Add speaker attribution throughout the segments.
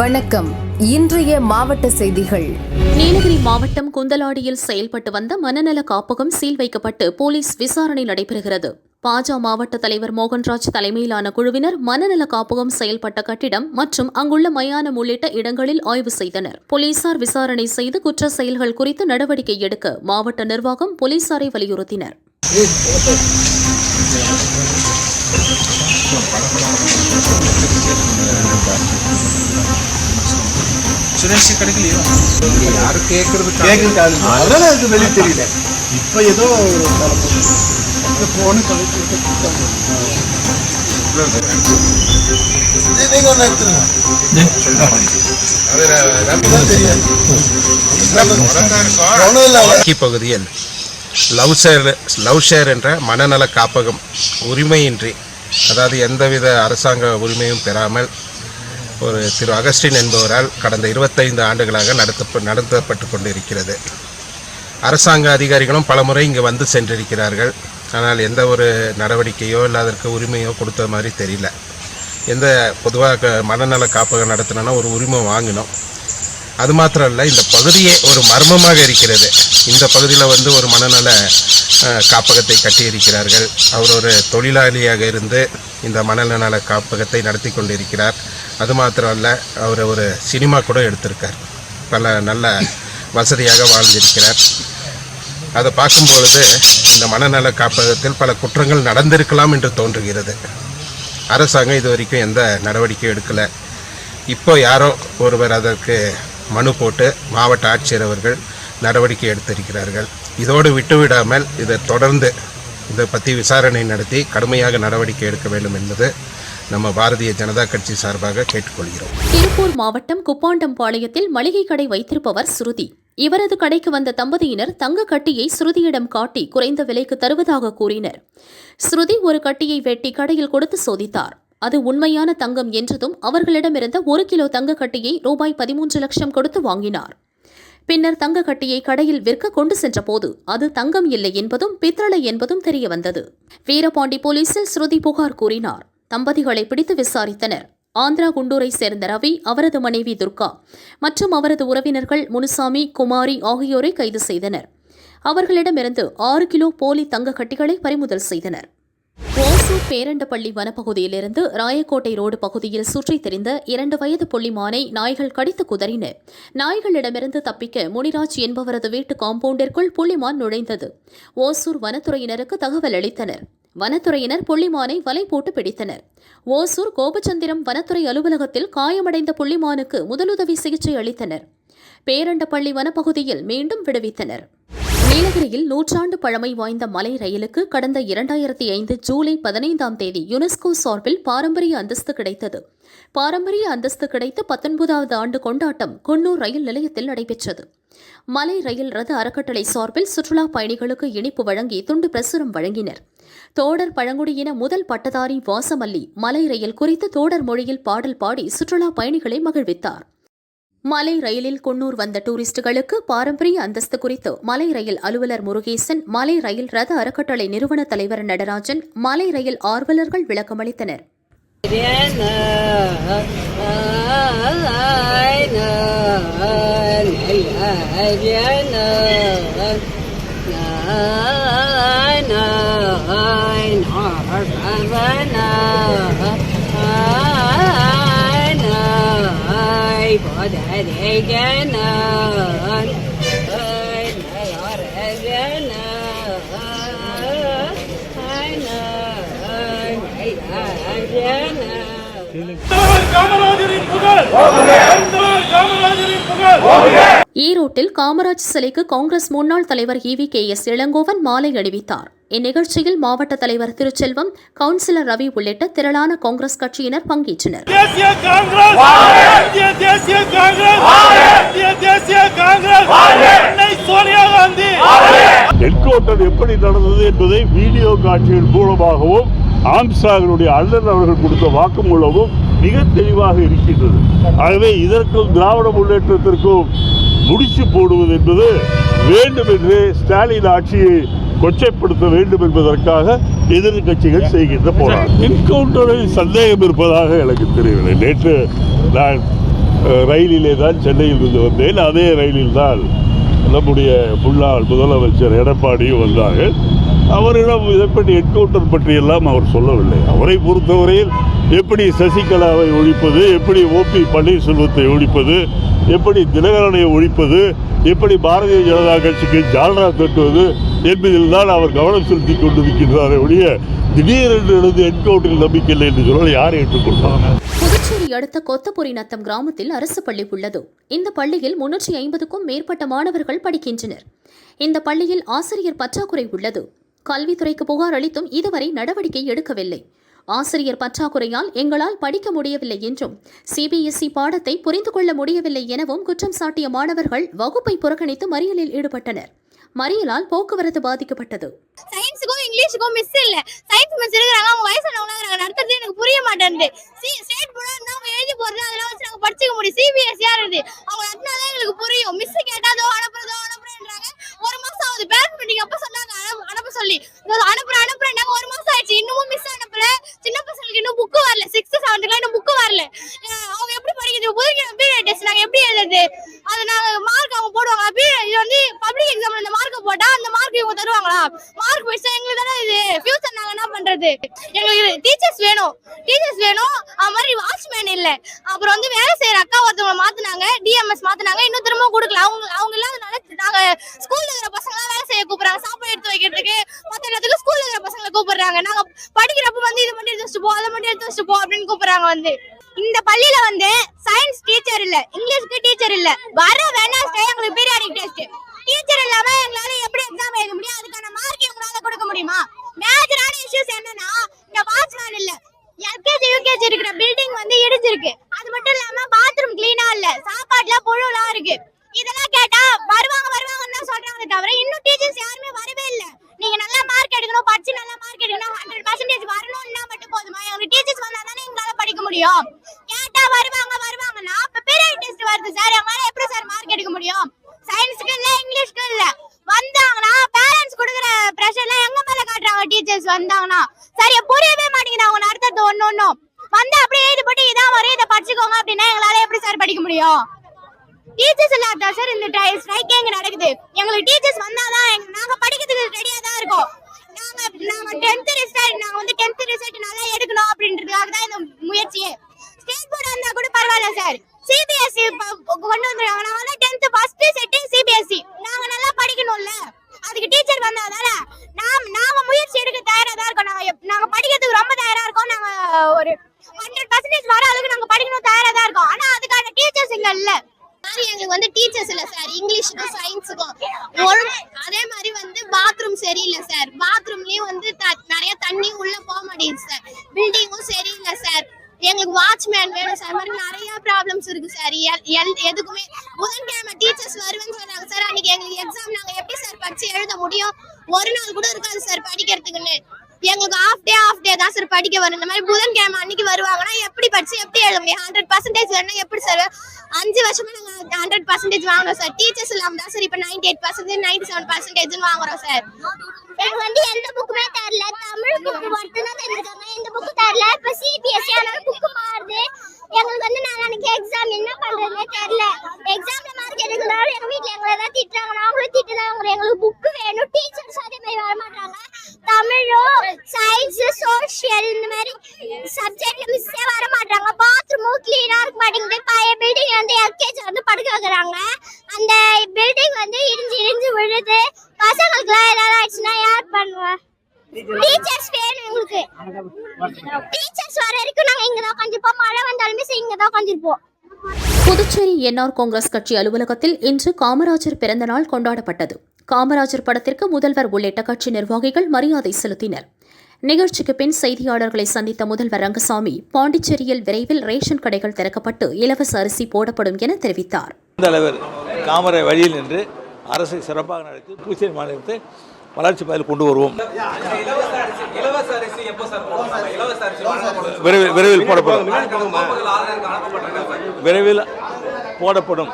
Speaker 1: வணக்கம். இன்றைய மாவட்ட செய்திகள்.
Speaker 2: நீலகிரி மாவட்டம் குந்தலாடியில் செயல்பட்டு வந்த மனநல காப்பகம் சீல் வைக்கப்பட்டு போலீஸ் விசாரணை நடைபெறுகிறது. பாஜ மாவட்ட தலைவர் மோகன்ராஜ் தலைமையிலான குழுவினர் மனநல காப்பகம் செயல்பட்ட கட்டிடம் மற்றும் அங்குள்ள மயானம் உள்ளிட்ட இடங்களில் ஆய்வு செய்தனர். போலீசார் விசாரணை செய்து குற்ற செயல்கள் குறித்து நடவடிக்கை எடுக்க மாவட்ட நிர்வாகம் போலீசாரை வலியுறுத்தினர்.
Speaker 3: சுரேஷ் கிடைக்கலையோ?
Speaker 4: யாரும் கேட்கறது
Speaker 3: கேட்கறது.
Speaker 4: அதனால அது வெளியே தெரியல.
Speaker 3: இப்ப ஏதோ
Speaker 4: போன நீங்க எடுத்துருங்க.
Speaker 5: வடக்கி பகுதியில் லவ் ஷேர் லவ் ஷேர் என்ற மனநல காப்பகம் உரிமையின்றி அதாவது எந்தவித அரசாங்க உரிமையும் பெறாமல் ஒரு திரு அகஸ்டின் என்பவரால் கடந்த இருபத்தைந்து ஆண்டுகளாக நடத்த நடத்தப்பட்டு கொண்டிருக்கிறது. அரசாங்க அதிகாரிகளும் பலமுறை இங்கே வந்து சென்றிருக்கிறார்கள். ஆனால் எந்த ஒரு நடவடிக்கையோ இல்லை அதற்கு உரிமையோ கொடுத்த மாதிரி தெரியல. எந்த பொதுவாக மனநல காப்பகம் நடத்தினோன்னா ஒரு உரிமை வாங்கினோம். அது மாத்திரம் இல்லை இந்த பகுதியே ஒரு மர்மமாக இருக்கிறது. இந்த பகுதியில் வந்து ஒரு மனநல காப்பகத்தை கட்டியிருக்கிறார்கள். அவர் ஒரு தொழிலாளியாக இருந்து இந்த மனநல காப்பகத்தை நடத்தி கொண்டிருக்கிறார். அது மாத்திரம் அல்ல அவர் ஒரு சினிமா கூட எடுத்திருக்கார். பல நல்ல வசதியாக வாழ்ந்திருக்கிறார். அதை பார்க்கும்பொழுது இந்த மனநல காப்பகத்தில் பல குற்றங்கள் நடந்திருக்கலாம் என்று தோன்றுகிறது. அரசாங்கம் இது வரைக்கும் எந்த நடவடிக்கையும் எடுக்கலை. இப்போ யாரோ ஒருவர் அதற்கு மனு போட்டு மாவட்ட ஆட்சியர் அவர்கள் நடவடிக்கை எடுத்திருக்கிறார்கள். இதோடு விட்டுவிடாமல் இதை தொடர்ந்து இதை பற்றி விசாரணை நடத்தி கடுமையாக நடவடிக்கை எடுக்க வேண்டும் என்பது நம்ம பாரதிய ஜனதா கட்சி சார்பாக கேட்டுக்கொள்கிறோம்.
Speaker 2: திருப்பூர் மாவட்டம் குப்பாண்டம்பாளையத்தில் மளிகை கடை வைத்திருப்பவர் ஸ்ருதி. இவரது கடைக்கு வந்த தம்பதியினர் தங்க கட்டியை ஸ்ருதியிடம் காட்டி குறைந்த விலைக்கு தருவதாக கூறினர். ஸ்ருதி ஒரு கட்டியை வெட்டி கடையில் கொடுத்து சோதித்தார். அது உண்மையான தங்கம் என்றதும் அவர்களிடமிருந்த ஒரு கிலோ தங்க கட்டியை ரூபாய் பதிமூன்று லட்சம் கொடுத்து வாங்கினார். பின்னர் தங்க கட்டியை கடையில் விற்க கொண்டு சென்றபோது அது தங்கம் இல்லை என்பதும் பித்தளை என்பதும் தெரிய வந்தது வீரபாண்டி போலீசில் ஸ்ருதி புகார் கூறினார். தம்பதிகளை பிடித்து விசாரித்தனர். ஆந்திரா குண்டூரை சேர்ந்த ரவி அவரது மனைவி துர்கா மற்றும் அவரது உறவினர்கள் முனுசாமி குமாரி ஆகியோரை கைது செய்தனர். அவர்களிடமிருந்து ஆறு கிலோ போலி தங்க கட்டிகளை பறிமுதல் செய்தனர். ஓசூர் பேரண்டப்பள்ளி வனப்பகுதியிலிருந்து ராயக்கோட்டை ரோடு பகுதியில் சுற்றித் திரிந்த இரண்டு வயது புள்ளிமானை நாய்கள் கடித்து குதறின. நாய்களிடமிருந்து தப்பிக்க முனிராஜ் என்பவரது வீட்டு காம்பவுண்டிற்குள் புள்ளிமான் நுழைந்தது. ஓசூர் வனத்துறையினருக்கு தகவல் அளித்தனர். வனத்துறையினர் புள்ளிமானை வலை போட்டு பிடித்தனர். ஓசூர் கோபச்சந்திரம் வனத்துறை அலுவலகத்தில் காயமடைந்த புள்ளிமானுக்கு முதலுதவி சிகிச்சை அளித்தனர். பேரண்டப்பள்ளி வனப்பகுதியில் மீண்டும் விடுவித்தனர். நீலகிரியில் நூற்றாண்டு பழமை வாய்ந்த மலை ரயிலுக்கு கடந்த இரண்டாயிரத்தி ஐந்து ஜூலை பதினைந்தாம் தேதி யுனெஸ்கோ சார்பில் பாரம்பரிய அந்தஸ்து கிடைத்தது. பாரம்பரிய அந்தஸ்து கிடைத்த பத்தொன்பதாவது ஆண்டு கொண்டாட்டம் குன்னூர் ரயில் நிலையத்தில் நடைபெற்றது. மலை ரயில் ரத அறக்கட்டளை சார்பில் சுற்றுலா பயணிகளுக்கு இனிப்பு வழங்கி துண்டு பிரசுரம் வழங்கினர். தோடர் பழங்குடியின முதல் பட்டதாரி வாசமல்லி மலை ரயில் குறித்து தோடர் மொழியில் பாடல் பாடி சுற்றுலா பயணிகளை மகிழ்வித்தார். மலை ரயிலில் குன்னூர் வந்த டூரிஸ்டுகளுக்கு பாரம்பரிய அந்தஸ்து குறித்து மலை ரயில் அலுவலர் முருகேசன் மலை ரயில் ரத அறக்கட்டளை நிறுவன தலைவர் நடராஜன் மலை ரயில் ஆர்வலர்கள் விளக்கமளித்தனர்
Speaker 6: جنان أين نار جنان أين جنان جنان جنان جنان جنان
Speaker 2: ஈரோட்டில் காமராஜ் சிலைக்கு காங்கிரஸ் முன்னாள் தலைவர் இவி கே எஸ் இளங்கோவன் மாலை அணிவித்தார். இந்நிகழ்ச்சியில் மாவட்ட தலைவர் திருச்செல்வம் கவுன்சிலர் ரவி உள்ளிட்ட திரளான காங்கிரஸ் கட்சியினர் பங்கேற்றனர்.
Speaker 6: தேசிய காங்கிரஸ்! இந்திய தேசிய காங்கிரஸ்! இந்திய தேசிய காங்கிரஸ்! அன்னை சோனியா காந்தி!
Speaker 7: என்கவுண்டர் எப்படி நடந்தது என்பதை வீடியோ காட்சிகள் மூலமாகவும் ஆம்சாகனுடைய அண்ணன் அவர்கள் கொடுத்த வாக்குமூலமும் மிக தெளிவாக இருக்கின்றது. ஆகவே இதற்கும் திராவிட முன்னேற்றத்திற்கும் முடிச்சு போடுவது என்பது வேண்டும் என்று ஸ்டாலின் ஆட்சியை கொச்சைப்படுத்த வேண்டும் என்பதற்காக எதிர்க்கட்சிகள் செய்கின்ற போராட்டம். என்கவுண்டரில் சந்தேகம் இருப்பதாக எனக்கு தெரியவில்லை நேற்று நான் ரயிலிலே தான் சென்னையில் இருந்து வந்தேன். அதே ரயிலில் தான் நம்முடைய முன்னாள் முதலமைச்சர் எடப்பாடியும் வந்தார்கள். அவரிடம் இதை பற்றி என்கவுண்டர் பற்றியெல்லாம் அவர் சொல்லவில்லை. அவரை பொறுத்தவரையில் எப்படி சசிகலாவை ஒழிப்பது எப்படி ஓபி பன்னீர்செல்வத்தை ஒழிப்பது எப்படி தினகரனை ஒழிப்பது எப்படி பாரதிய ஜனதா கட்சிக்கு ஜால்ரா தட்டுவது என்பதில் தான் அவர் கவனம் செலுத்தி கொண்டிருக்கின்றாரே ஒழிய திடீரென்று எழுந்து என்கவுண்டரில் நம்பிக்கை இல்லை என்று சொன்னால் யார் ஏற்றுக்கொள்வார்
Speaker 2: புதுச்சேரி அடுத்த கொத்தபுரி நத்தம் கிராமத்தில் அரசு பள்ளி உள்ளது. இந்த பள்ளியில் முன்னூற்றி ஐம்பதுக்கும் மேற்பட்ட மாணவர்கள் படிக்கின்றனர். இந்த பள்ளியில் ஆசிரியர் பற்றாக்குறை உள்ளது. கல்வித்துறைக்கு புகார் அளித்தும் இதுவரை நடவடிக்கை எடுக்கவில்லை. ஆசிரியர் பற்றாக்குறையால் எங்களால் படிக்க முடியவில்லை என்றும் சிபிஎஸ்இ பாடத்தை புரிந்து கொள்ள முடியவில்லை எனவும் குற்றம் சாட்டிய மாணவர்கள் வகுப்பை புறக்கணித்து மறியலில் ஈடுபட்டனர். மறியலால் போக்குவரத்து பாதிக்கப்பட்டது.
Speaker 8: சயின்ஸுக்கும் இங்கிலீஷுக்கும் மிஸ் இல்ல. சயின்ஸ் மிஸ் இருக்கிறாங்க அவங்க வயசானவங்க நடத்துறது எனக்கு புரிய மாட்டேன் ஸ்டேட் போர்டா அவங்க எழுதி போறது அதெல்லாம் வச்சு நாங்க படிச்சுக்க முடியும். சிபிஎஸ்சியா இருந்து அவங்க நடத்தினாதான் எங்களுக்கு புரியும். மிஸ் கேட்டாதோ அனுப்புறதோ அனுப்புறேன்றாங்க ஒரு மாசம் ஆகுது பேரண்ட் மீட்டிங் அப்ப சொன்னாங்க அனு- அனுப்ப சொல்லி இதோ அனுப்புற அனுப்புறேன்னாங்க ஒரு மாசம் ஆயிடுச்சு இன்னமும் மிஸ் அனுப்பல சின்ன பசங்களுக்கு இன்னும் புக்கு வரல சிக்ஸ்த் செவன்த்க்குலாம் இன்னும் புக்கு வரல அஹ் அவங்க எப்படி படிக்கிறது புதுக்கிழமை பீரியட் டெஸ்ட் நாங்க எப்படி எழுதுறது அது நாங்க மார்க் அவங்க போடுவாங்க பீரியட் இது வந்து பப்ளிக் எக்ஸாம்ல இந்த மார்க் போட்டா அந்த மார்க் இவங்க தருவாங்களா மார்க் வச்சா எங்களுக்கு தானே இது ஃபியூச்சர் நாங்க என்ன பண்றது எங்களுக்கு டீச்சர்ஸ் வேணும். டீச்சர்ஸ் வேணும். அது மாதிரி வாட்ச்மேன் இல்லை. அப்புறம் வந்து வேலை செய்யற அக்கா ஒருத்தவங்க மாத்துனாங்க. டிஎம்எஸ் மாத்தினாங்க. இன்னும் திரும்ப கொடுக்கல. அவங்க அவங்க இல்லாதனால நாங்க ஸ்கூல்ல இருக்கிற பசங்க வேலை செய்ய கூப்பிடுறாங்க. சாப்பாடு எடுத்து வைக்கிறதுக்கு மத்த எல்லாத்துக்கும் ஸ்கூல்ல இருக்கிற பசங்களை கூப்பிடுறாங்க. நாங்க படிக்கிறப்ப வந்து இது மட்டும் எடுத்து வச்சுட்டு போ அதை மட்டும் எடுத்து வச்சுட்டு போ அப்படின்னு கூப்பிடுறாங்க வந்து. இந்த பள்ளியில வந்து சயின்ஸ் டீச்சர் இல்ல. இங்கிலீஷ்க்கு டீச்சர் இல்ல. வர வெனஸ்டே எங்களுக்கு பீரியாடிக் டெஸ்ட் டீச்சர் இல்லாம எங்களால எப்படி எக்ஸாம் எழுத முடியும் அதுக்கான மார்க் எங்களால கொடுக்க முடியுமா மேஜரான இஷ்யூஸ் என்னன்னா இந்த வாட்ச்மேன் இல்ல எல்கேஜி யூகேஜி இருக்கிற பில்டிங் வந்து இடிஞ்சிருக்கு அது மட்டும் இல்லாம பாத்ரூம் கிளீனா இல்ல சாப்பாட்டுல புழுலாம் இருக்கு இதெல்லாம் கேட்டா வருவாங்க வருவாங்கன்னு தான் சொல்றாங்க தவிர இன்னும் டீச்சர்ஸ் யாருமே வரவே இல்ல நீங்க நல்லா மார்க் எடுக்கணும் படிச்சு நல்லா மார்க் எடுக்கணும் ஹண்ட்ரட் பர்சன்டேஜ் வரணும்னா மட்டும் போதுமா எங்களுக்கு டீச்சர்ஸ் வந்தா தானே எங்களால படிக்க முடியும்? கேட்டா வருவாங்க வருவாங்கன்னா நாற்பது பீரியட் டெஸ்ட் வருது சார் எங்களால எப்படி சார் மார்க் எடுக்க முடியும்? சயின்ஸ்க்கு இல்ல இங்கிலீஷ்க்கு இல்ல. வந்தாங்கன்னா பேரண்ட்ஸ் கொடுக்குற ப்ரெஷர்ல எங்க மேல காட்டுறாங்க டீச்சர்ஸ் வந்தாங்கன்னா. சரியா புரியவே மாட்டேங்குது. அவங்க நடத்துறது ஒண்ணு ஒண்ணும் வந்து அப்படியே எழுதி போட்டு இதான் வரும். இதை படிச்சுக்கோங்க அப்படின்னா எங்களால எப்படி சார் படிக்க முடியும்? டீச்சர்ஸ் இல்லாத சார் இந்த ஸ்ட்ரைக்கே இங்க நடக்குது? எங்களுக்கு டீச்சர்ஸ் வந்தாதான் நாங்க படிக்கிறதுக்கு ரெடியா தான் இருக்கோம். நாங்க நாங்க 10th ரிசல்ட் நாங்க வந்து 10th ரிசல்ட் நல்லா எடுக்கணும் அப்படின்றதுக்காக தான் இந்த முயற்சியே. ஸ்டேட் போர்டு வந்தா கூட பரவாயில்ல சார் சிபிஎஸ்சி கொண்டு வந்துருவாங்க. நாங்க வந்து 10th ஃபர்ஸ்ட் செட்டு சிபிஎஸ்சி நாங்க நல்லா படிக்கணும்ல. அதுக்கு டீச்சர் வந்தாதால நாம் நாங்க முயற்சி எடுக்க தயாரா தான் இருக்கோம் நாங்க எப்- நாங்க படிக்கிறதுக்கு ரொம்ப தயாரா இருக்கோம் நாங்க ஒரு ஹண்ட்ரட் பர்சன்டேஜ் வர அளவுக்கு நாங்க படிக்கணும் தயாரா தான் இருக்கோம் ஆனா அதுக்கான டீச்சர்ஸ் இங்க இல்ல மாதிரி எங்களுக்கு வந்து டீச்சர்ஸ் இல்ல சார் இங்கிலீஷுக்கும் சயின்ஸுக்கும் ஒழுங்கு அதே மாதிரி வந்து பாத்ரூம் சரியில்லை சார் பாத்ரூம்லயும் வந்து த- நிறைய தண்ணி உள்ள போக மாட்டேங்குது சார் பில்டிங்கும் சரியில்லை சார் எங்களுக்கு வேணும் சார் மாதிரி நிறைய ப்ராப்ளம்ஸ் இருக்கு சார் எல்- எல்- எதுக்குமே புதன்கிழமை டீச்சர்ஸ் வருவேன்னு சொன்னாங்க சார் அன்னைக்கு எங்களுக்கு எக்ஸாம் நாங்க எப்படி சார் படிச்சு எழுத முடியும்? ஒரு நாள் கூட இருக்காது சார் படிக்கிறதுக்குன்னு. எங்களுக்கு ஆஃப் டே ஆஃப் டே தான் சார் படிக்க வரும். இந்த மாதிரி புதன்கிழமை அன்னைக்கு வருவாங்கன்னா எப்படி படிச்சு எப்படி எழுத முடியும்? ஹண்ட்ரட் பர்சன்டேஜ் வேணும் எப்படி சார் அஞ்சு வருஷமா நாங்க ஹண்ட்ரட் பர்சன்டேஜ் வாங்குறோம் சார் டீச்சர்ஸ் இல்லாம தான் சார் இப்போ ninety eight percentage ninety seven percentage வாங்குறோம் சார் எனக்கு வந்து எந்த புக்குமே தரல. தமிழ் புக்கு மட்டும் தான் எந்த புக்கு தரல. இப்ப சிபிஎஸ்சி அதனால புக்கு மாறுது. எங்களுக்கு வந்து நாளைக்கு எக்ஸாம் என்ன பண்றதுன்னே தெரியல. எக்ஸாம்ல மார்க் எடுக்கனால எங்க வீட்டுல எங்களை தான் திட்டுறாங்க. நாங்களும் திட்டுறாங்க எங்களுக்கு புக்கு வேணும். டீச்சர்ஸ் அதே மாதிரி வர மாட்டாங்க தமிழும் சயின்ஸ் சோஷியல் இந்த மாதிரி சப்ஜெக்ட்ல மிஸ்ஸே வர மாட்டாங்க பாத்ரூமும் கிளீனா இருக்க மாட்டேங்குது பழைய பில்டிங் வந்து எல்கேஜி வந்து படுக்க வைக்கிறாங்க அந்த பில்டிங் வந்து இடிஞ்சு இடிஞ்சு விழுது பசங்களுக்குலாம் ஏதாவது ஆயிடுச்சுன்னா யார் பண்ணுவா டீச்சர்ஸ் வேணும் எங்களுக்கு டீச்சர்ஸ் வர வரைக்கும் நாங்க இங்க தான் உட்காந்துருப்போம் மழை வந்தாலுமே சரி இங்க தான் உட்காந்துருப்போம்
Speaker 2: புதுச்சேரி என்ஆர் காங்கிரஸ் கட்சி அலுவலகத்தில் இன்று காமராஜர் பிறந்தநாள் கொண்டாடப்பட்டது. காமராஜர் படத்திற்கு முதல்வர் உள்ளிட்ட கட்சி நிர்வாகிகள் மரியாதை செலுத்தினர். நிகழ்ச்சிக்கு பின் செய்தியாளர்களை சந்தித்த முதல்வர் ரங்கசாமி பாண்டிச்சேரியில் விரைவில் ரேஷன் கடைகள் திறக்கப்பட்டு இலவச அரிசி போடப்படும் என தெரிவித்தார்.
Speaker 9: தலைவர் காமரை வழியில் நின்று அரசை சிறப்பாக நடத்தி புதுச்சேரி மாநிலத்தை வளர்ச்சி பாதையில் கொண்டு வருவோம். விரைவில் விரைவில் போடப்படும். விரைவில் போடப்படும்.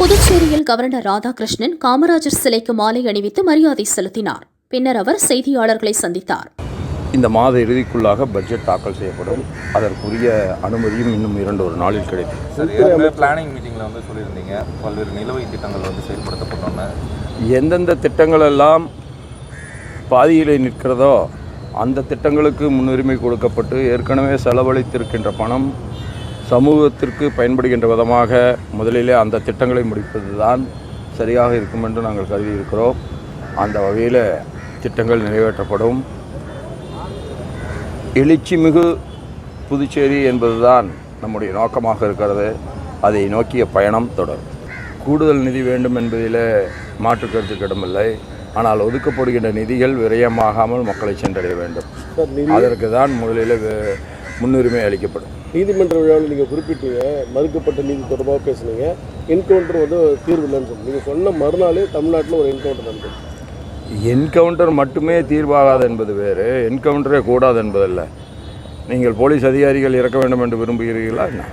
Speaker 2: புதுச்சேரியில் கவர்னர் ராதாகிருஷ்ணன் காமராஜர் சிலைக்கு மாலை அணிவித்து மரியாதை செலுத்தினார். பின்னர் அவர் செய்தியாளர்களை சந்தித்தார்.
Speaker 10: இந்த மாத இறுதிக்குள்ளாக பட்ஜெட் தாக்கல் செய்யப்படும். அதற்குரிய அனுமதியும் இன்னும் இரண்டு ஒரு நாளில் கிடைக்கும்.
Speaker 11: பிளானிங் மீட்டிங்கில் வந்து சொல்லியிருந்தீங்க. பல்வேறு நிலுவை திட்டங்கள் வந்து செயல்படுத்தப்பட்டோன்னு.
Speaker 10: எந்தெந்த திட்டங்கள் எல்லாம் பாதியிலே நிற்கிறதோ அந்த திட்டங்களுக்கு முன்னுரிமை கொடுக்கப்பட்டு ஏற்கனவே செலவழித்திருக்கின்ற பணம் சமூகத்திற்கு பயன்படுகின்ற விதமாக முதலிலே அந்த திட்டங்களை முடிப்பது தான் சரியாக இருக்கும் என்று நாங்கள் கருதி இருக்கிறோம் அந்த வகையில் திட்டங்கள் நிறைவேற்றப்படும். எழுச்சிமிகு புதுச்சேரி என்பதுதான் நம்முடைய நோக்கமாக இருக்கிறது. அதை நோக்கிய பயணம் தொடரும். கூடுதல் நிதி வேண்டும் என்பதில் மாற்று கருத்துக்கு இடமில்லை. ஆனால் ஒதுக்கப்படுகின்ற நிதிகள் விரயமாகாமல் மக்களை சென்றடைய வேண்டும். அதற்கு தான் முதலில் முன்னுரிமை அளிக்கப்படும்.
Speaker 12: நீதிமன்ற விழாவில் நீங்கள் குறிப்பிட்டீங்க மறுக்கப்பட்ட நீதி தொடர்பாக பேசுனீங்க. என்கவுண்டர் வந்து தீர்வு இல்லைன்னு சொல்லி நீங்கள் சொன்ன மறுநாளே தமிழ்நாட்டில் ஒரு என்கவுண்டர் நடந்தது.
Speaker 10: என்கவுண்டர் மட்டுமே தீர்வாகாது என்பது வேறு. என்கவுண்டரே கூடாது என்பதல்ல. நீங்கள் போலீஸ் அதிகாரிகள் இறக்க வேண்டும் என்று விரும்புகிறீர்களா என்ன?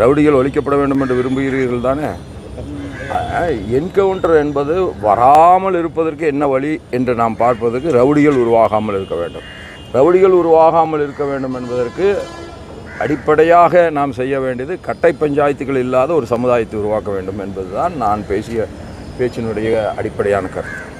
Speaker 10: ரவுடிகள் ஒழிக்கப்பட வேண்டும் என்று விரும்புகிறீர்கள் தானே? என்கவுண்டர் என்பது வராமல் இருப்பதற்கு என்ன வழி என்று நாம் பார்ப்பதற்கு ரவுடிகள் உருவாகாமல் இருக்க வேண்டும். ரவுடிகள் உருவாகாமல் இருக்க வேண்டும் என்பதற்கு அடிப்படையாக நாம் செய்ய வேண்டியது கட்டை பஞ்சாயத்துகள் இல்லாத ஒரு சமுதாயத்தை உருவாக்க வேண்டும் என்பதுதான் நான் பேசிய பேச்சினுடைய அடிப்படையான கருத்து.